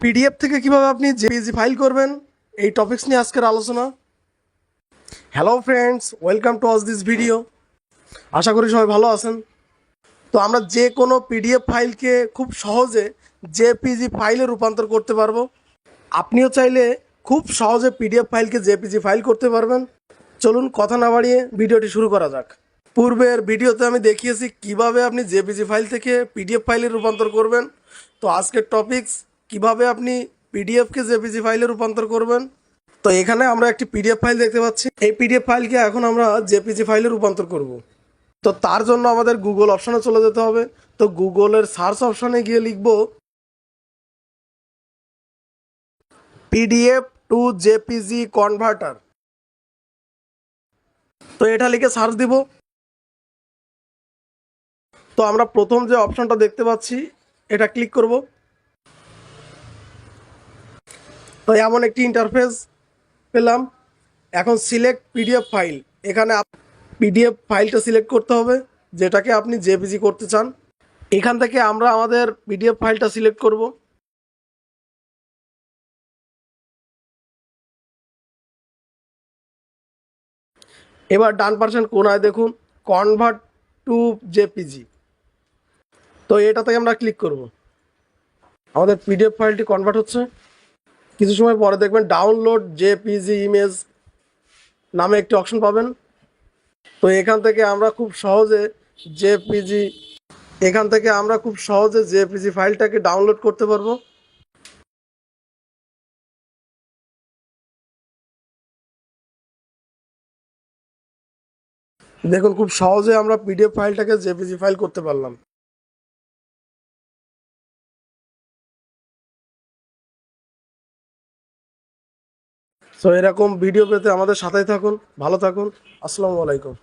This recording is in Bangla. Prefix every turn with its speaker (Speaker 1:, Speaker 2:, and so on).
Speaker 1: পিডিএফ থেকে কীভাবে আপনি জেপিজি ফাইল করবেন, এই টপিকস নিয়ে আজকের আলোচনা। Hello friends welcome to us this video আশা করি সবাই ভালো আছেন। তো আমরা যে কোনো পিডিএফ ফাইলকে খুব সহজে জেপিজি ফাইলে রূপান্তর করতে পারব, আপনিও চাইলে খুব সহজে পিডিএফ ফাইলকে জেপিজি ফাইল করতে পারবেন। চলুন কথা না বাড়িয়ে ভিডিওটি শুরু করা যাক। পূর্বের ভিডিওতে আমি দেখিয়েছি কীভাবে আপনি জেপিজি ফাইল থেকে পিডিএফ ফাইলে রূপান্তর করবেন। তো আজকের টপিকস কীভাবে আপনি পিডিএফকে জেপিজি ফাইলে রূপান্তর করবেন? তো এখানে আমরা একটি পিডিএফ ফাইল দেখতে পাচ্ছি। এই পিডিএফ ফাইলকে এখন আমরা জেপিজি ফাইলে রূপান্তর করব। তো তার জন্য আমাদের গুগল অপশনে চলে যেতে হবে। তো গুগলের সার্চ অপশনে গিয়ে লিখব পিডিএফ টু জেপিজি কনভার্টার তো এটা লিখে সার্চ দিব। তো আমরা প্রথম যে অপশনটা দেখতে পাচ্ছি, এটা ক্লিক করব। তো এমন একটি ইন্টারফেস পেলাম। এখন সিলেক্ট পিডিএফ ফাইল এখানে পিডিএফ ফাইলটা সিলেক্ট করতে হবে, যেটাকে আপনি জেপিজি করতে চান। এখান থেকে আমরা আমাদের পিডিএফ ফাইলটা সিলেক্ট করব। এবার ডান পার্সেন্ট কোনায় দেখুন কনভার্ট টু জেপিজি তো এটাতে আমরা ক্লিক করব। আমাদের পিডিএফ ফাইলটি কনভার্ট হচ্ছে। কিছু সময় পরে দেখবেন ডাউনলোড জে জেপিজি ইমেজ নামে একটি অপশন পাবেন। তো এখান থেকে আমরা খুব সহজে জেপিজি এখান থেকে আমরা খুব সহজে জেপিজি ফাইলটাকে ডাউনলোড করতে পারব। দেখুন, খুব সহজে আমরা পিডিএফ ফাইলটাকে জেপিজি ফাইল করতে পারলাম। সো এরকম ভিডিও পেতে আমাদের সাথেই থাকুন ভালো থাকুন আসসালামু আলাইকুম।